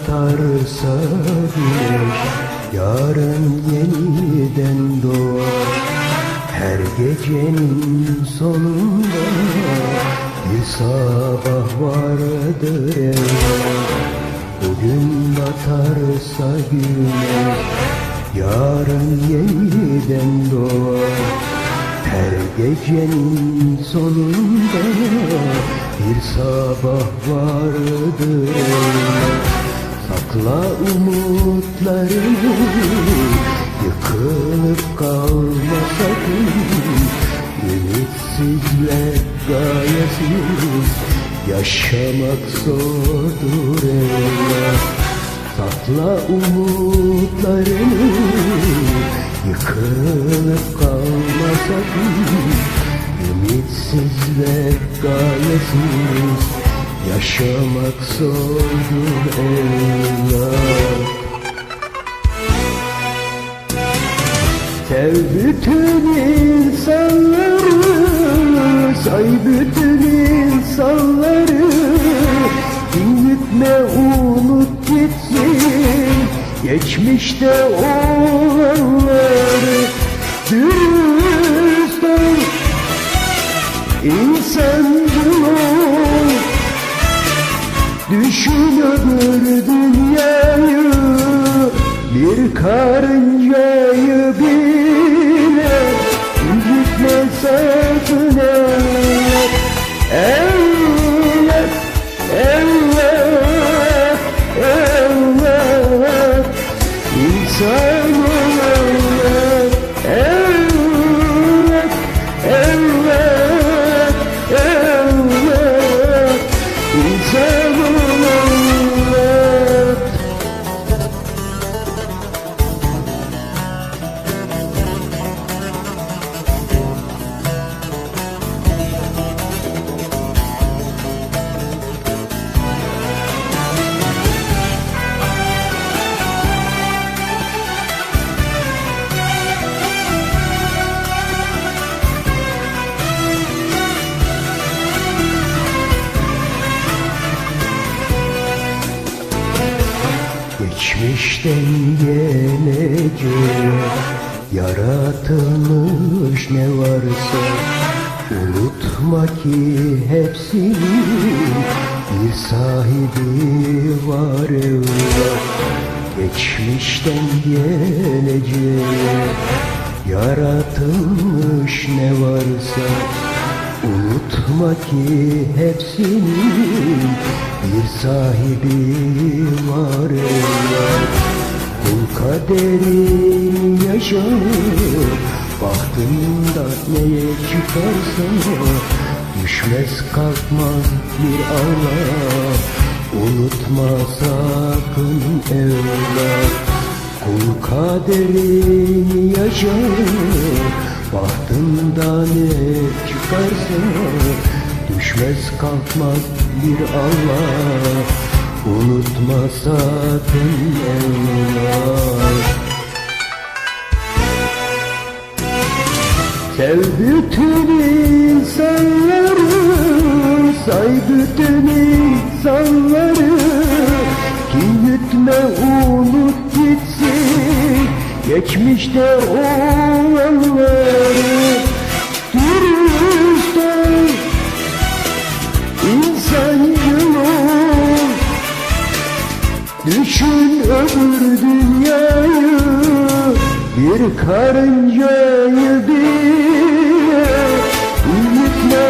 batarsa güneş Yarın yeniden doğar. Her gecenin sonunda Bir sabah vardır Bugün batarsa güneş Yarın yeniden doğar. Her gecenin sonunda Bir sabah vardır Sakla umutlarını Yıkılıp kalma sakın Ümitsiz ve gayesiz Yaşamak zordur evlat Sakla umutlarını Yıkılıp kalma sakın Ümitsiz ve gayesiz Yaşamak zordur evlat bütün insanları Say bütün insanları. Dinletme unut gitsin Geçmişte olanları. Dürüst ol İnsancıl ol Düşün öbür dünyayı Bir karıncayı Geçmişten geleceğe yaratılmış ne varsa Unutma ki hepsinin bir sahibi var evlat. Geçmişten geleceğe yaratılmış ne varsa Unutma ki hepsinin bir sahibi var evlat. Kul kaderini yaşar Bahtında neye çıkarsa Düşmez kalkmaz bir Allah Unutma sakın evlat. Kul kaderini yaşar Bahtında ne çıkarsa Düşmez kalkmaz bir Allah. Unutma sakın evlat. Sev bütün insanları Say bütün insanları. Kin gütme unut gitsin Geçmişte olanları Düşün öbür dünyayı Bir karıncayı bile Unutma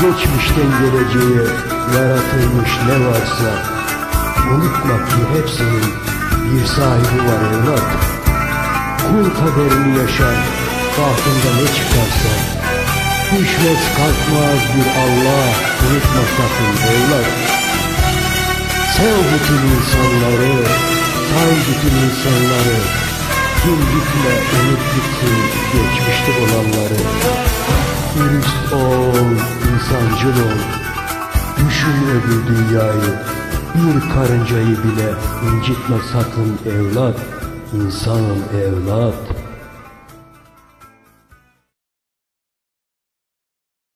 Geçmişten geleceğe yaratılmış ne varsa Unutma ki hepsinin bir sahibi var evlat. Kul kaderini yaşar, bahtında ne çıkarsa. Düşmez kalkmaz bir Allah, unutma sakın evlat. Sev bütün insanları, say bütün insanları. Gitme unut gitsin geçmişte olanları Dürüst ol, insancıl ol. Düşün öbür dünyayı. Bir karıncayı bile incitme sakın evlat. İnsanım evlat